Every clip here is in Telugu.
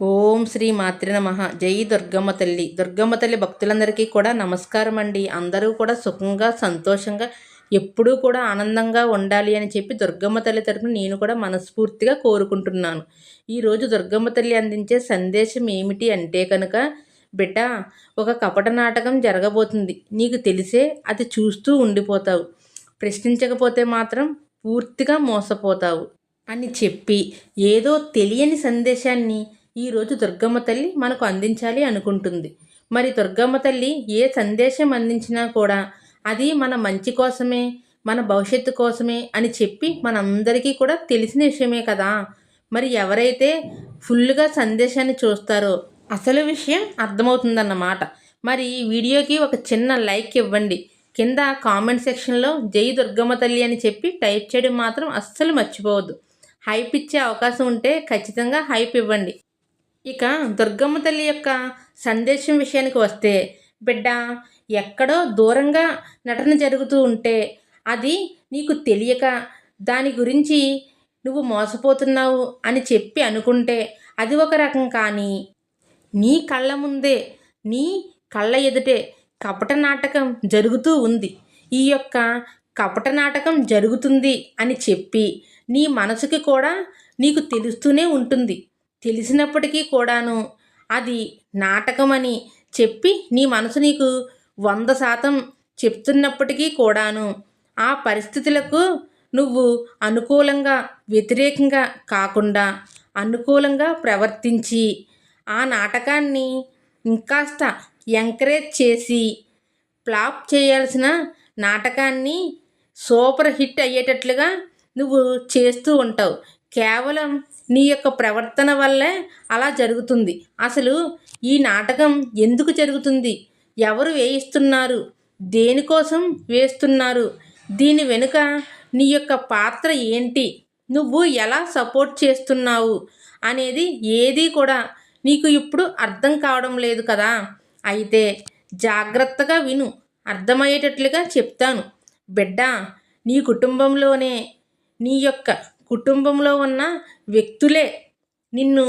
ఓం శ్రీ మాతృ నమ. జై దుర్గమ్మ తల్లి. దుర్గమ్మ తల్లి భక్తులందరికీ కూడా నమస్కారం అండి. అందరూ కూడా సుఖంగా సంతోషంగా ఎప్పుడూ కూడా ఆనందంగా ఉండాలి అని చెప్పి దుర్గమ్మ తల్లి తరపున నేను కూడా మనస్ఫూర్తిగా కోరుకుంటున్నాను. ఈరోజు దుర్గమ్మ తల్లి అందించే సందేశం ఏమిటి అంటే కనుక బిడ్డ ఒక కపట నాటకం జరగబోతుంది. నీకు తెలిసే అది చూస్తూ ఉండిపోతావు. ప్రశ్నించకపోతే మాత్రం పూర్తిగా మోసపోతావు అని చెప్పి ఏదో తెలియని సందేశాన్ని ఈరోజు దుర్గమ్మ తల్లి మనకు అందించాలి అనుకుంటుంది. మరి దుర్గమ్మ తల్లి ఏ సందేశం అందించినా కూడా అది మన మంచి కోసమే మన భవిష్యత్తు కోసమే అని చెప్పి మనందరికీ కూడా తెలిసిన విషయమే కదా. మరి ఎవరైతే ఫుల్గా సందేశాన్ని చూస్తారో అసలు విషయం అర్థమవుతుందన్నమాట. మరి ఈ వీడియోకి ఒక చిన్న లైక్ ఇవ్వండి. కింద కామెంట్ సెక్షన్లో జై దుర్గమ్మ తల్లి అని చెప్పి టైప్ చేయడం మాత్రం అస్సలు మర్చిపోవద్దు. హైప్ ఇచ్చే అవకాశం ఉంటే ఖచ్చితంగా హైప్ ఇవ్వండి. ఇక దుర్గమ్మ తల్లి యొక్క సందేశం విషయానికి వస్తే బిడ్డ ఎక్కడో దూరంగా నటన జరుగుతూ ఉంటే అది నీకు తెలియక దాని గురించి నువ్వు మోసపోతున్నావు అని చెప్పి అనుకుంటే అది ఒక రకం కానీ నీ కళ్ళ ముందే నీ కళ్ళ ఎదుటే కపట నాటకం జరుగుతూ ఉంది. ఈ యొక్క కపట నాటకం జరుగుతుంది అని చెప్పి నీ మనసుకి కూడా నీకు తెలుస్తూనే ఉంటుంది. తెలిసినప్పటికీ కూడాను అది నాటకమని చెప్పి నీ మనసు నీకు వంద శాతం చెప్తున్నప్పటికీ కూడాను ఆ పరిస్థితులకు నువ్వు అనుకూలంగా వ్యతిరేకంగా కాకుండా అనుకూలంగా ప్రవర్తించి ఆ నాటకాన్ని ఇంకాస్త ఎంకరేజ్ చేసి ఫ్లాప్ చేయాల్సిన నాటకాన్ని సూపర్ హిట్ అయ్యేటట్లుగా నువ్వు చేస్తూ ఉంటావు. కేవలం నీ యొక్క ప్రవర్తన వల్లే అలా జరుగుతుంది. అసలు ఈ నాటకం ఎందుకు జరుగుతుంది? ఎవరు వేయిస్తున్నారు? దేనికోసం వేస్తున్నారు? దీని వెనుక నీ యొక్క పాత్ర ఏంటి? నువ్వు ఎలా సపోర్ట్ చేస్తున్నావు? అనేది ఏది కూడా నీకు ఇప్పుడు అర్థం కావడం లేదు కదా. అయితే జాగ్రత్తగా విను. అర్థమయ్యేటట్లుగా చెప్తాను. బిడ్డ నీ కుటుంబంలోనే నీ యొక్క కుటుంబంలో ఉన్న వ్యక్తులే నిన్ను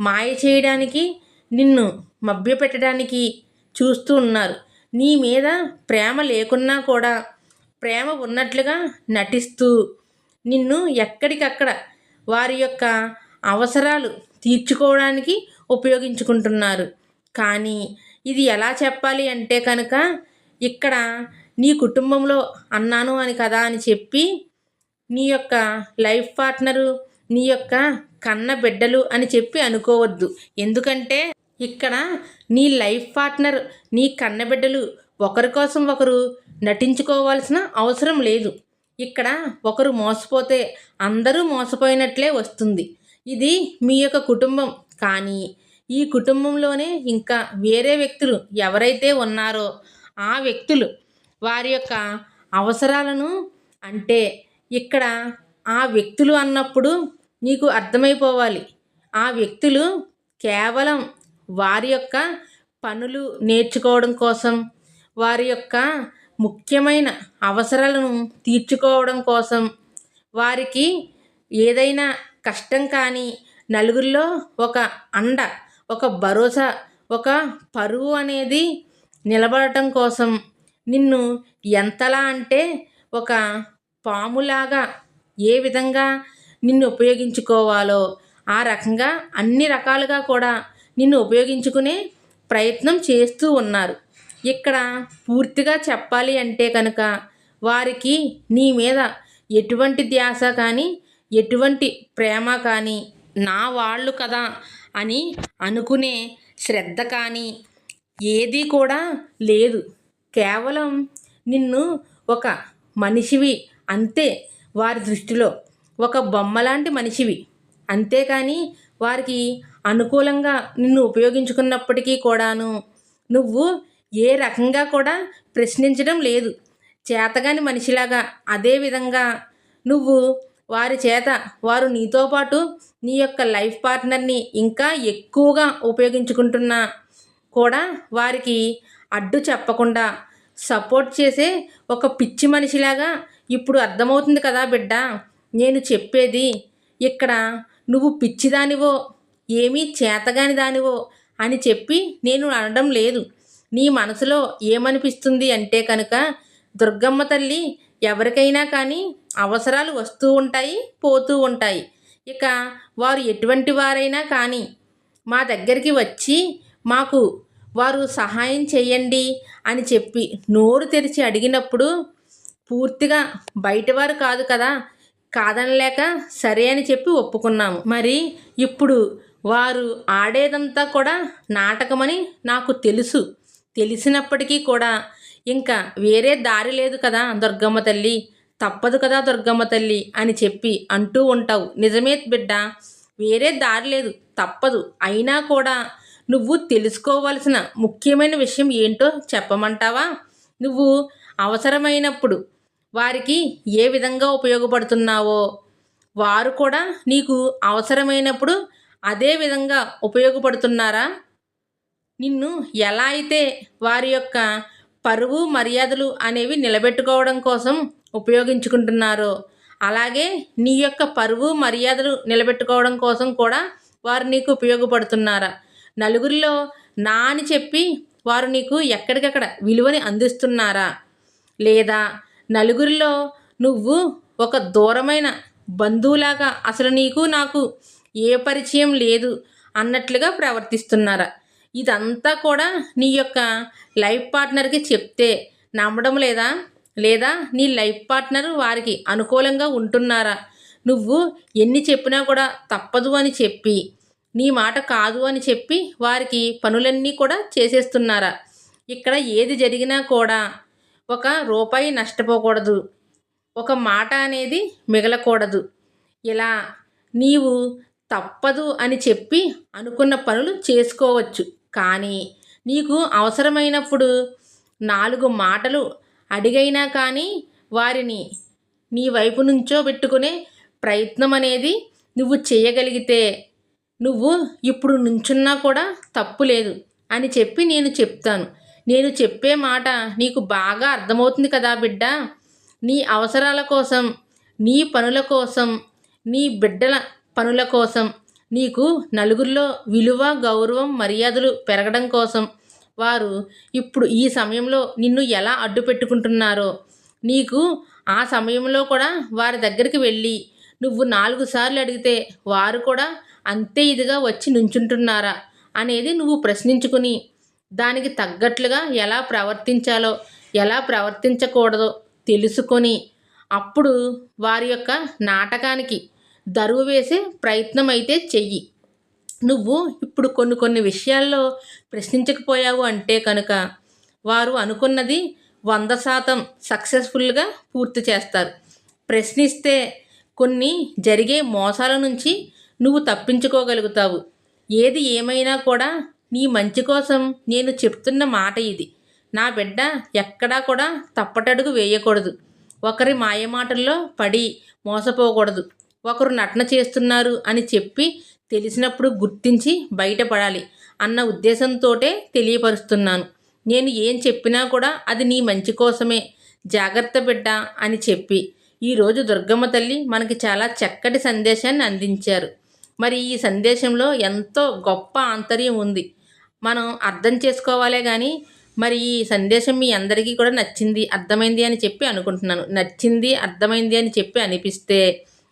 మాయ చేయడానికి నిన్ను మభ్యపెట్టడానికి చూస్తూ ఉన్నారు. నీ మీద ప్రేమ లేకున్నా కూడా ప్రేమ ఉన్నట్లుగా నటిస్తూ నిన్ను ఎక్కడికక్కడ వారి యొక్క అవసరాలు తీర్చుకోవడానికి ఉపయోగించుకుంటున్నారు. కానీ ఇది ఎలా చెప్పాలి అంటే కనుక ఇక్కడ నీ కుటుంబంలో అన్నాను అని కదా అని చెప్పి నీ యొక్క లైఫ్ పార్ట్నరు నీ యొక్క కన్న బిడ్డలు అని చెప్పి అనుకోవద్దు. ఎందుకంటే ఇక్కడ నీ లైఫ్ పార్ట్నర్ నీ కన్నబిడ్డలు ఒకరి కోసం ఒకరు నటించుకోవాల్సిన అవసరం లేదు. ఇక్కడ ఒకరు మోసపోతే అందరూ మోసపోయినట్లే వస్తుంది. ఇది మీ యొక్క కుటుంబం. కానీ ఈ కుటుంబంలోనే ఇంకా వేరే వ్యక్తులు ఎవరైతే ఉన్నారో ఆ వ్యక్తులు వారి యొక్క అవసరాలను అంటే ఇక్కడ ఆ వ్యక్తులు అన్నప్పుడు నీకు అర్థమైపోవాలి. ఆ వ్యక్తులు కేవలం వారి యొక్క పనులు నేర్చుకోవడం కోసం వారి యొక్క ముఖ్యమైన అవసరాలను తీర్చుకోవడం కోసం వారికి ఏదైనా కష్టం కానీ నలుగురిలో ఒక అండ ఒక భరోసా ఒక పరువు అనేది నిలబడటం కోసం నిన్ను ఎంతలా అంటే ఒక పాములాగా ఏ విధంగా నిన్ను ఉపయోగించుకోవాలో ఆ రకంగా అన్ని రకాలుగా కూడా నిన్ను ఉపయోగించుకునే ప్రయత్నం చేస్తూ ఉన్నారు. ఇక్కడ పూర్తిగా చెప్పాలి అంటే కనుక వారికి నీ మీద ఎటువంటి ధ్యాస కానీ ఎటువంటి ప్రేమ కానీ నా వాళ్ళు కదా అని అనుకునే శ్రద్ధ కానీ ఏది కూడా లేదు. కేవలం నిన్ను ఒక మనిషివి అంతే వారి దృష్టిలో. ఒక బొమ్మలాంటి మనిషివి. అంతేకాని వారికి అనుకూలంగా నిన్ను ఉపయోగించుకున్నప్పటికీ కూడాను నువ్వు ఏ రకంగా కూడా ప్రశ్నించడం లేదు. చేతగాని మనిషిలాగా అదే విధంగా నువ్వు వారి చేత వారు నీతో పాటు నీ యొక్క లైఫ్ పార్ట్నర్ని ఇంకా ఎక్కువగా ఉపయోగించుకుంటున్నా కూడా వారికి అడ్డు చెప్పకుండా సపోర్ట్ చేసే ఒక పిచ్చి మనిషిలాగా ఇప్పుడు అర్థమవుతుంది కదా బిడ్డ. నేను చెప్పేది ఇక్కడ నువ్వు పిచ్చిదానివో ఏమీ చేతగాని దానివో అని చెప్పి నేను అనడం లేదు. నీ మనసులో ఏమనిపిస్తుంది అంటే కనుక దుర్గమ్మ తల్లి ఎవరికైనా కానీ అవసరాలు వస్తూ ఉంటాయి పోతూ ఉంటాయి. ఇక వారు ఎటువంటి వారైనా కానీ మా దగ్గరికి వచ్చి మాకు వారు సహాయం చేయండి అని చెప్పి నోరు తెరిచి అడిగినప్పుడు పూర్తిగా బయటవారు కాదు కదా? కాదనలేక సరే అని చెప్పి ఒప్పుకున్నాము. మరి ఇప్పుడు వారు ఆడేదంతా కూడా నాటకమని నాకు తెలుసు. తెలిసినప్పటికీ కూడా ఇంకా వేరే దారి లేదు కదా దుర్గమ్మ తల్లి. తప్పదు కదా దుర్గమ్మ తల్లి అని చెప్పి అంటూ ఉంటావు. నిజమే బిడ్డ? వేరే దారి లేదు. తప్పదు. అయినా కూడా నువ్వు తెలుసుకోవలసిన ముఖ్యమైన విషయం ఏంటో చెప్పమంటావా? నువ్వు అవసరమైనప్పుడు వారికి ఏ విధంగా ఉపయోగపడుతున్నావో. వారు కూడా నీకు అవసరమైనప్పుడు అదే విధంగా ఉపయోగపడుతున్నారా. నిన్ను ఎలా అయితే వారి యొక్క పరువు మర్యాదలు అనేవి నిలబెట్టుకోవడం కోసం ఉపయోగించుకుంటున్నారో అలాగే నీ యొక్క పరువు మర్యాదలు నిలబెట్టుకోవడం కోసం కూడా వారు నీకు ఉపయోగపడుతున్నారా. నలుగురిలో నా అని చెప్పి వారు నీకు ఎక్కడికక్కడ విలువని అందిస్తున్నారా. లేదా నలుగురిలో నువ్వు ఒక దూరమైన బంధువులాగా అసలు నీకు నాకు ఏ పరిచయం లేదు అన్నట్లుగా ప్రవర్తిస్తున్నారా. ఇదంతా కూడా నీ యొక్క లైఫ్ పార్ట్నర్కి చెప్తే నమ్మడం లేదా? లేదా నీ లైఫ్ పార్ట్నర్ వారికి అనుకూలంగా ఉంటున్నారా? నువ్వు ఎన్ని చెప్పినా కూడా తప్పదు అని చెప్పి నీ మాట కాదు అని చెప్పి వారికి పనులన్నీ కూడా చేసేస్తున్నారా? ఇక్కడ ఏది జరిగినా కూడా ఒక రూపాయి నష్టపోకూడదు. ఒక మాట అనేది మిగలకూడదు. ఇలా నీవు తప్పదు అని చెప్పి అనుకున్న పనులు చేసుకోవచ్చు. కానీ నీకు అవసరమైనప్పుడు నాలుగు మాటలు అడిగైనా కానీ వారిని నీ వైపు నుంచో పెట్టుకునే ప్రయత్నం అనేది నువ్వు చేయగలిగితే నువ్వు ఇప్పుడు నుంచున్నా కూడా తప్పు లేదు అని చెప్పి నేను చెప్తాను. నేను చెప్పే మాట నీకు బాగా అర్థమవుతుంది కదా బిడ్డ? నీ అవసరాల కోసం నీ పనుల కోసం నీ బిడ్డల పనుల కోసం నీకు నలుగురిలో విలువ గౌరవం మర్యాదలు పెరగడం కోసం వారు ఇప్పుడు ఈ సమయంలో నిన్ను ఎలా అడ్డు పెట్టుకుంటున్నారో నీకు ఆ సమయంలో కూడా వారి దగ్గరికి వెళ్ళి నువ్వు నాలుగు సార్లు అడిగితే వారు కూడా అంతే ఇదిగా వచ్చి నుంచుంటున్నారా అనేది నువ్వు ప్రశ్నించుకుని దానికి తగ్గట్లుగా ఎలా ప్రవర్తించాలో ఎలా ప్రవర్తించకూడదో తెలుసుకొని అప్పుడు వారి యొక్క నాటకానికి దరువు వేసే ప్రయత్నం అయితే చెయ్యి. నువ్వు ఇప్పుడు కొన్ని కొన్ని విషయాల్లో ప్రశ్నించకపోయావు అంటే కనుక వారు అనుకున్నది వంద శాతం సక్సెస్ఫుల్గా పూర్తి చేస్తారు. ప్రశ్నిస్తే కొన్ని జరిగే మోసాల నుంచి నువ్వు తప్పించుకోగలుగుతావు. ఏది ఏమైనా కూడా నీ మంచి కోసం నేను చెప్తున్న మాట ఇది. నా బిడ్డ ఎక్కడా కూడా తప్పటడుగు వేయకూడదు. ఒకరి మాయమాటల్లో పడి మోసపోకూడదు. ఒకరు నటన చేస్తున్నారు అని చెప్పి తెలిసినప్పుడు గుర్తించి బయటపడాలి అన్న ఉద్దేశంతోటే తెలియపరుస్తున్నాను. నేను ఏం చెప్పినా కూడా అది నీ మంచి కోసమే. జాగ్రత్త బిడ్డ అని చెప్పి. ఈరోజు దుర్గమ్మ తల్లి మనకి చాలా చక్కటి సందేశాన్ని అందించారు. మరి ఈ సందేశంలో ఎంతో గొప్ప ఆంతర్యం ఉంది. మనం అర్థం చేసుకోవాలే కానీ మరి ఈ సందేశం మీ అందరికీ కూడా నచ్చింది అర్థమైంది అని చెప్పి అనుకుంటున్నాను. నచ్చింది అర్థమైంది అని చెప్పి అనిపిస్తే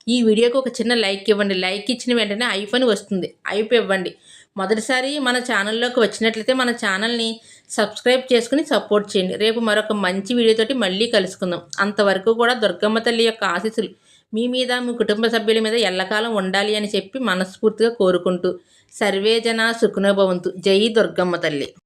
ఈ వీడియోకి ఒక చిన్న లైక్ ఇవ్వండి. లైక్ ఇచ్చిన వెంటనే ఐఫోన్ వస్తుంది. ఐప్ ఇవ్వండి. మొదటిసారి మన ఛానల్లోకి వచ్చినట్లయితే మన ఛానల్ని సబ్స్క్రైబ్ చేసుకుని సపోర్ట్ చేయండి. రేపు మరొక మంచి వీడియోతోటి మళ్ళీ కలుసుకుందాం. అంతవరకు కూడా దుర్గమ్మ తల్లి యొక్క ఆశీస్సులు మీ మీద మీ కుటుంబ సభ్యుల మీద ఎల్లకాలం ఉండాలి అని చెప్పి మనస్ఫూర్తిగా కోరుకుంటూ సర్వేజన సుఖనభవంతు జై దుర్గమ్మ తల్లి.